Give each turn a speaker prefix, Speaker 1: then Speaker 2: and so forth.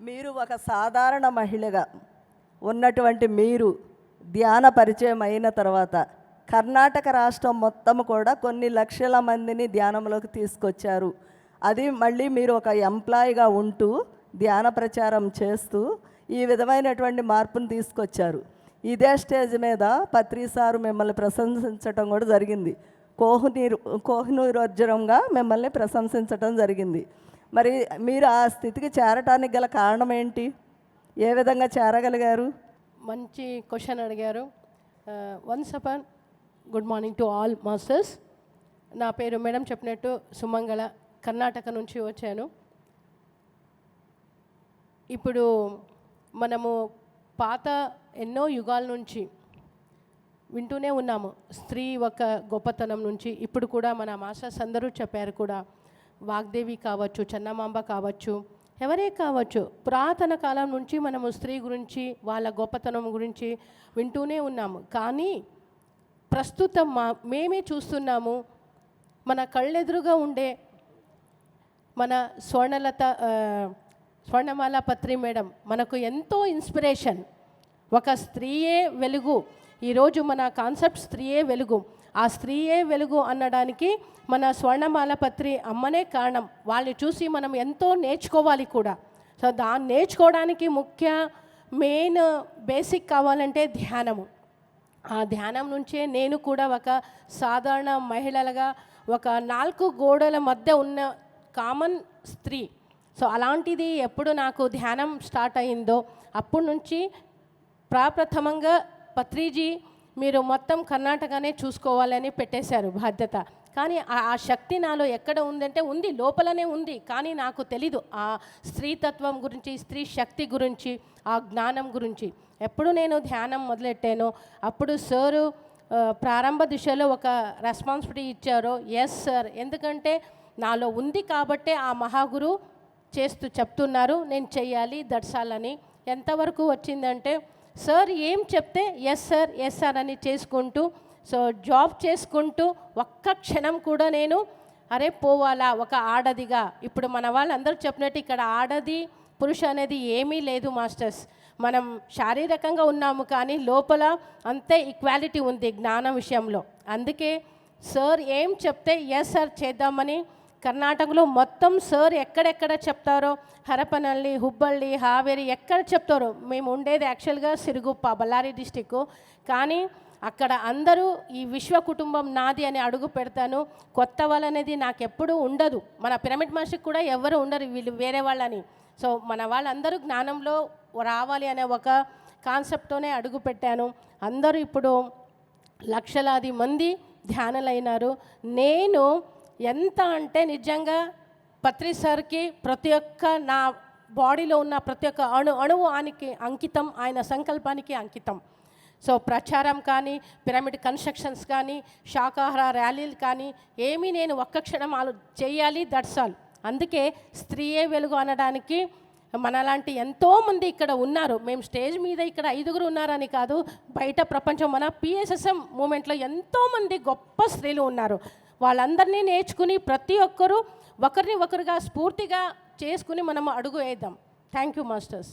Speaker 1: మీరు ఒక సాధారణ మహిళగా ఉన్నటువంటి మీరు ధ్యాన పరిచయం అయిన తర్వాత కర్ణాటక రాష్ట్రం మొత్తం కూడా కొన్ని లక్షల మందిని ధ్యానంలోకి తీసుకొచ్చారు. అది మళ్ళీ మీరు ఒక ఎంప్లాయీగా ఉంటూ ధ్యాన ప్రచారం చేస్తూ ఈ విధమైనటువంటి మార్పును తీసుకొచ్చారు. ఇదే స్టేజ్ మీద పత్రి సారు మిమ్మల్ని ప్రశంసించటం కూడా జరిగింది. కోహ్నీరు కోహినూరోర్జరంగా మిమ్మల్ని ప్రశంసించటం జరిగింది. మరి మీరు ఆ స్థితికి చేరటానికి గల కారణం ఏంటి? ఏ విధంగా చేరగలిగారు?
Speaker 2: మంచి క్వశ్చన్ అడిగారు. Once upon good morning to all masters నా పేరు మేడం చెప్పినట్టు సుమంగళ కర్ణాటక నుంచి వచ్చాను. ఇప్పుడు మనము పాత ఎన్నో యుగాల నుంచి వింటూనే ఉన్నాము. స్త్రీ ఒక గొప్పతనం నుంచి ఇప్పుడు కూడా మన మాస్టర్స్ అందరూ చెప్పారు కూడా. వాగ్దేవి కావచ్చు చన్నమాంబ కావచ్చు ఎవరే కావచ్చు పురాతన కాలం నుంచి మనము స్త్రీ గురించి వాళ్ళ గొప్పతనం గురించి వింటూనే ఉన్నాము. కానీ ప్రస్తుతం మా మేమే చూస్తున్నాము మన కళ్ళెదురుగా ఉండే మన స్వర్ణలత స్వర్ణమాల పత్రి మేడం మనకు ఎంతో ఇన్స్పిరేషన్. ఒక స్త్రీయే వెలుగు. ఈరోజు మన కాన్సెప్ట్ స్త్రీయే వెలుగు. ఆ స్త్రీయే వెలుగు అనడానికి మన స్వర్ణమాల పత్రి అమ్మనే కారణం. వాళ్ళని చూసి మనం ఎంతో నేర్చుకోవాలి కూడా. సో దాన్ని నేర్చుకోవడానికి ముఖ్య మెయిన్ బేసిక్ కావాలంటే ధ్యానము. ఆ ధ్యానం నుంచే నేను కూడా ఒక సాధారణ మహిళలుగా ఒక నాలుగు గోడల మధ్య ఉన్న కామన్ స్త్రీ. సో అలాంటిది ఎప్పుడు నాకు ధ్యానం స్టార్ట్ అయిందో అప్పటి నుంచి ప్రాప్రథమంగా పత్రిజీ మీరు మొత్తం కర్ణాటకనే చూసుకోవాలని పెట్టేశారు బాధ్యత. కానీ ఆ ఆ శక్తి నాలో ఎక్కడ ఉందంటే ఉంది లోపలనే ఉంది. కానీ నాకు తెలీదు ఆ స్త్రీతత్వం గురించి స్త్రీ శక్తి గురించి ఆ జ్ఞానం గురించి. ఎప్పుడు నేను ధ్యానం మొదలెట్టానో అప్పుడు సారు ప్రారంభ దిశలో ఒక రెస్పాన్సిబిలిటీ ఇచ్చారు ఎస్ సార్. ఎందుకంటే నాలో ఉంది కాబట్టే ఆ మహాగురు చేస్తూ చెప్తున్నారు నేను చెయ్యాలి దర్శాలని ఎంతవరకు వచ్చిందంటే సార్ ఏం చెప్తే ఎస్ సార్ ఎస్ సార్ అని చేసుకుంటూ సో జాబ్ చేసుకుంటూ ఒక్క క్షణం కూడా నేను అరే పోవాలా ఒక ఆడదిగా. ఇప్పుడు మన వాళ్ళందరూ చెప్పినట్టు ఇక్కడ ఆడది పురుష అనేది ఏమీ లేదు మాస్టర్స్. మనం శారీరకంగా ఉన్నాము కానీ లోపల అంతే ఈక్వాలిటీ ఉంది జ్ఞానం విషయంలో. అందుకే సార్ ఏం చెప్తే ఎస్ సార్ చేద్దామని కర్ణాటకలో మొత్తం సార్ ఎక్కడెక్కడ చెప్తారో హరపనల్లి హుబ్బళ్ళి హావేరి ఎక్కడ చెప్తారో మేము ఉండేది యాక్చువల్గా సిరుగుప్ప బళ్ళారి డిస్టిక్ కానీ అక్కడ అందరూ ఈ విశ్వ కుటుంబం నాది అని అడుగు పెడతాను. కొత్త వాళ్ళనేది నాకు ఎప్పుడూ ఉండదు. మన పిరమిడ్ మాస్టర్కి కూడా ఎవరు ఉండరు వీళ్ళు వేరే వాళ్ళని. సో మన వాళ్ళందరూ జ్ఞానంలో రావాలి అనే ఒక కాన్సెప్ట్తోనే అడుగు పెట్టాను. అందరూ ఇప్పుడు లక్షలాది మంది ధ్యానులైనారు. నేను ఎంత అంటే నిజంగా పత్రి సార్కి ప్రతి ఒక్క నా బాడీలో ఉన్న ప్రతి ఒక్క అణు అణువు ఆయనకి అంకితం ఆయన సంకల్పానికి అంకితం. సో ప్రచారం కానీ పిరమిడ్ కన్స్ట్రక్షన్స్ కానీ శాకాహార ర్యాలీలు కానీ ఏమీ నేను ఒక్క క్షణం ఆలో చేయాలి దట్స్ ఆల్. అందుకే స్త్రీయే వెలుగు అనడానికి మనలాంటి ఎంతోమంది ఇక్కడ ఉన్నారు. మేము స్టేజ్ మీద ఇక్కడ ఐదుగురు ఉన్నారని కాదు బయట ప్రపంచం మన పిఎస్ఎస్ఎం మూమెంట్లో ఎంతోమంది గొప్ప స్త్రీలు ఉన్నారు. వాళ్ళందరినీ నేర్చుకుని ప్రతి ఒక్కరూ ఒకరిని ఒకరుగా స్ఫూర్తిగా చేసుకుని మనం అడుగు వేద్దాం. Thank you masters